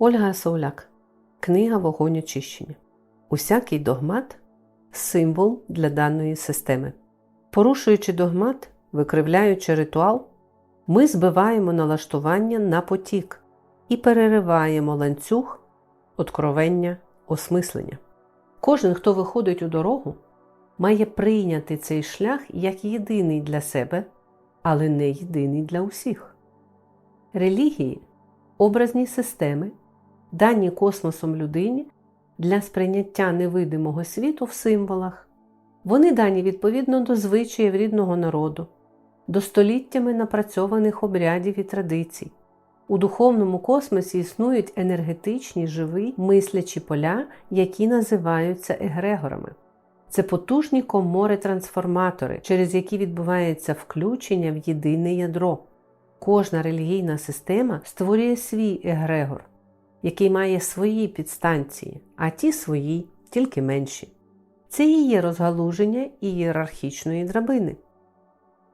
Ольга Сауляк. Книга Вогонь очищення. Усякий догмат символ для даної системи. Порушуючи догмат, викривляючи ритуал, ми збиваємо налаштування на потік і перериваємо ланцюг откровення осмислення. Кожен, хто виходить у дорогу, має прийняти цей шлях як єдиний для себе, але не єдиний для усіх. Релігії образні системи, дані космосом людині для сприйняття невидимого світу в символах. Вони дані відповідно до звичаїв рідного народу, до століттями напрацьованих обрядів і традицій. У духовному космосі існують енергетичні живі мислячі поля, які називаються егрегорами. Це потужні комори-трансформатори, через які відбувається включення в єдине ядро. Кожна релігійна система створює свій егрегор, який має свої підстанції, а ті свої тільки менші. Це і є розгалуження ієрархічної драбини.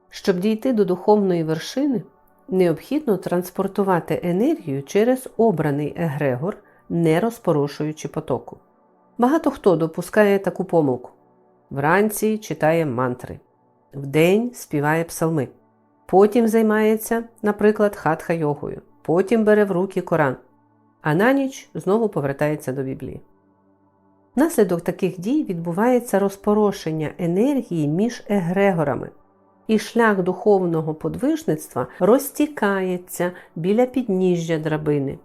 Щоб дійти до духовної вершини, необхідно транспортувати енергію через обраний егрегор, не розпорошуючи потоку. Багато хто допускає таку помилку. Вранці читає мантри, вдень співає псалми, потім займається, наприклад, хатха-йогою, потім бере в руки Коран, а на ніч знову повертається до Біблії. Наслідок таких дій відбувається розпорошення енергії між егрегорами, і шлях духовного подвижництва розтікається біля підніжжя драбини.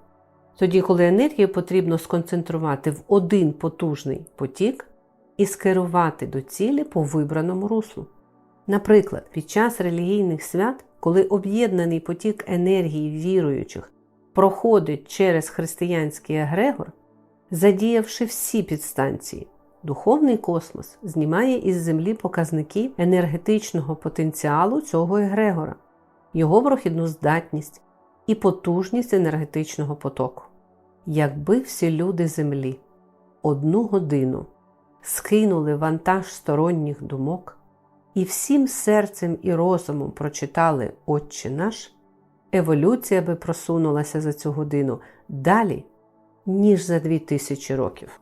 Тоді, коли енергію потрібно сконцентрувати в один потужний потік і скерувати до цілі по вибраному руслу. Наприклад, під час релігійних свят, коли об'єднаний потік енергії віруючих проходить через християнський егрегор, задіявши всі підстанції, духовний космос знімає із Землі показники енергетичного потенціалу цього егрегора, його прохідну здатність і потужність енергетичного потоку. Якби всі люди Землі одну годину скинули вантаж сторонніх думок і всім серцем і розумом прочитали Отче наш, еволюція би просунулася за цю годину далі, ніж за дві тисячі років.